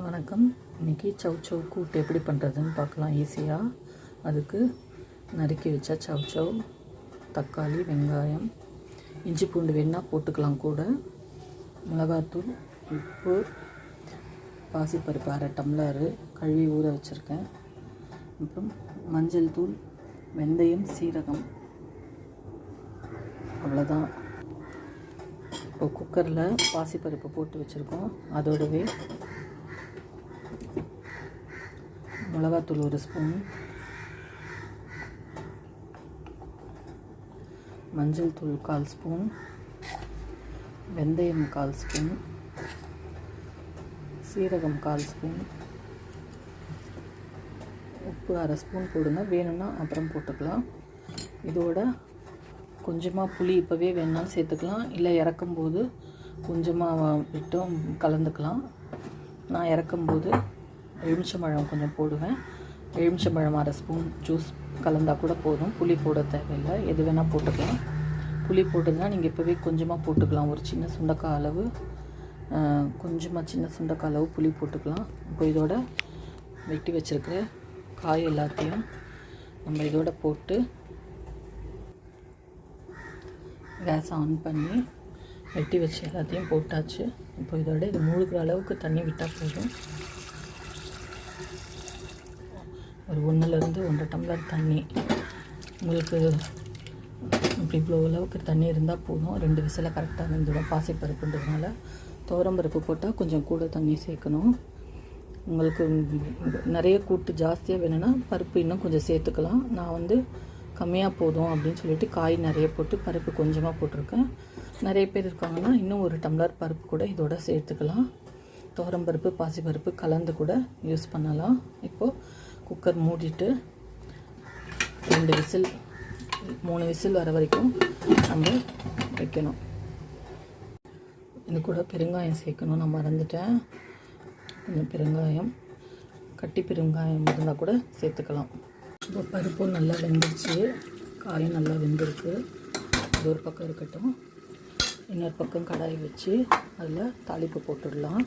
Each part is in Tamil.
வணக்கம். இன்றைக்கி சவ் சவ் கூட்டு எப்படி பண்ணுறதுன்னு பார்க்கலாம் ஈஸியாக அதுக்கு நறுக்கி வச்ச சவ் சவ் தக்காளி வெங்காயம் இஞ்சி பூண்டு வேணால் போட்டுக்கலாம் கூட. மிளகாத்தூள் உப்பு பாசிப்பருப்பு அரை டம்ளரு கழுவி ஊற வச்சுருக்கேன். அப்புறம் மஞ்சள் தூள் வெந்தயம் சீரகம். அவ்வளோதான் இப்போ குக்கரில் பாசிப்பருப்பு போட்டு வச்சுருக்கோம். அதோடவே மிளகாத்தூள் ஒரு ஸ்பூன். மஞ்சள் தூள் கால் ஸ்பூன். வெந்தயம் கால் ஸ்பூன். சீரகம் கால் ஸ்பூன். உப்பு அரை ஸ்பூன் போடுங்க. வேணும்னா அப்புறம் போட்டுக்கலாம். இதோட கொஞ்சமாக புளி இப்போவே வேணாலும் சேர்த்துக்கலாம். இல்லை இறக்கும்போது கொஞ்சமாக விட்டும் கலந்துக்கலாம். நான் இறக்கும்போது எலுமிச்சம்பழம் கொஞ்சம் போடுவேன். எலுமிச்சம்பழம் அரை ஸ்பூன் ஜூஸ் கலந்தால் கூட போதும். புளி போட தேவையில்லை. எது வேணால் போட்டுக்கலாம். புளி போட்டதுன்னா நீங்கள் இப்போவே கொஞ்சமாக போட்டுக்கலாம். ஒரு சின்ன சுண்டக்காய் அளவு கொஞ்சமாக சின்ன சுண்டக்காய் அளவு புளி போட்டுக்கலாம். இப்போ இதோட வெட்டி வச்சுருக்கிற காய் எல்லாத்தையும் நம்ம இதோட போட்டு கேஸ் ஆன் பண்ணி வெட்டி வச்சு எல்லாத்தையும் போட்டாச்சு. இப்போ இதோட இது மூழ்கிற அளவுக்கு தண்ணி விட்டால் போதும். ஒரு ஒன்றுலேருந்து ஒன்றரை டம்ளர் தண்ணி. உங்களுக்கு இப்படி இவ்வளோ அளவுக்கு தண்ணி இருந்தால் போதும். ரெண்டு விசில கரெக்டாக வந்துடும் பாசிப்பருப்புன்றதுனால துவரம்பருப்பு போட்டால் கொஞ்சம் கூட தண்ணி சேர்க்கணும். உங்களுக்கு நிறைய கூட்டு ஜாஸ்தியாக வேணும்னா பருப்பு இன்னும் கொஞ்சம் சேர்த்துக்கலாம். நான் வந்து கம்மியாக போதும் அப்படின்னு சொல்லிட்டு காய் நிறைய போட்டு பருப்பு கொஞ்சமாக போட்டிருக்கேன். நிறைய பேர் இருக்காங்கன்னா இன்னும் ஒரு டம்ளர் பருப்பு கூட இதோட சேர்த்துக்கலாம். துவரம்பருப்பு பாசிப்பருப்பு கலந்து கூட யூஸ் பண்ணலாம். இப்போது குக்கர் மூடிட்டு ரெண்டு விசில் மூணு விசில் வர வரைக்கும் நம்ம வைக்கணும். இது கூட பெருங்காயம் சேர்க்கணும். நான் மறந்துட்டேன். கொஞ்சம் பெருங்காயம் கட்டி பெருங்காயம் இருந்தால் கூட சேர்த்துக்கலாம். இப்போ பருப்பும் நல்லா வெந்துருச்சு. காயும் நல்லா வெந்திருக்கு. இது ஒரு பக்கம் இருக்கட்டும். இன்னொரு பக்கம் கடாய் வச்சு அதில் தாளிப்பு போட்டுடலாம்.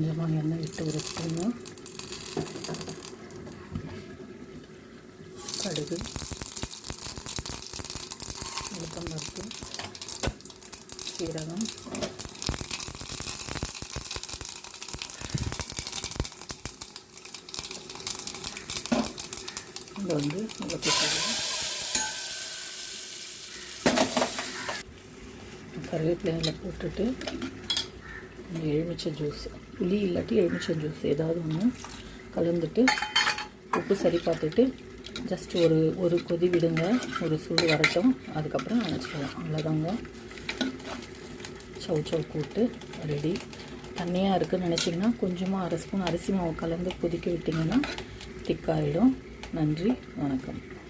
கொஞ்சமாக எண்ணெய் விட்டு ஒரு ஸ்பூனு கடுகு உளுத்தம்பருப்பு சீரகம் இங்கே வந்து உங்களுக்கு கருவேப்பிலையில் போட்டுட்டு இந்த எலுமிச்சை ஜூஸ். புளி இல்லாட்டி எலுமிச்சை ஜூஸ் ஏதாவது ஒன்று கலந்துட்டு உப்பு சரி பார்த்துட்டு ஜஸ்ட் ஒரு ஒரு கொதி விடுங்க. ஒரு சூடு வரட்டும். அதுக்கப்புறம் அணைச்சிக்கலாம். அவ்வளோதாங்க சவு சவு கூட்டு ரெடி தண்ணியாக இருக்குதுன்னு நினச்சிங்கன்னா கொஞ்சமாக அரை ஸ்பூன் அரிசி மாவு கலந்து கொதிக்க விட்டிங்கன்னா திக்காயிடும் நன்றி. வணக்கம்.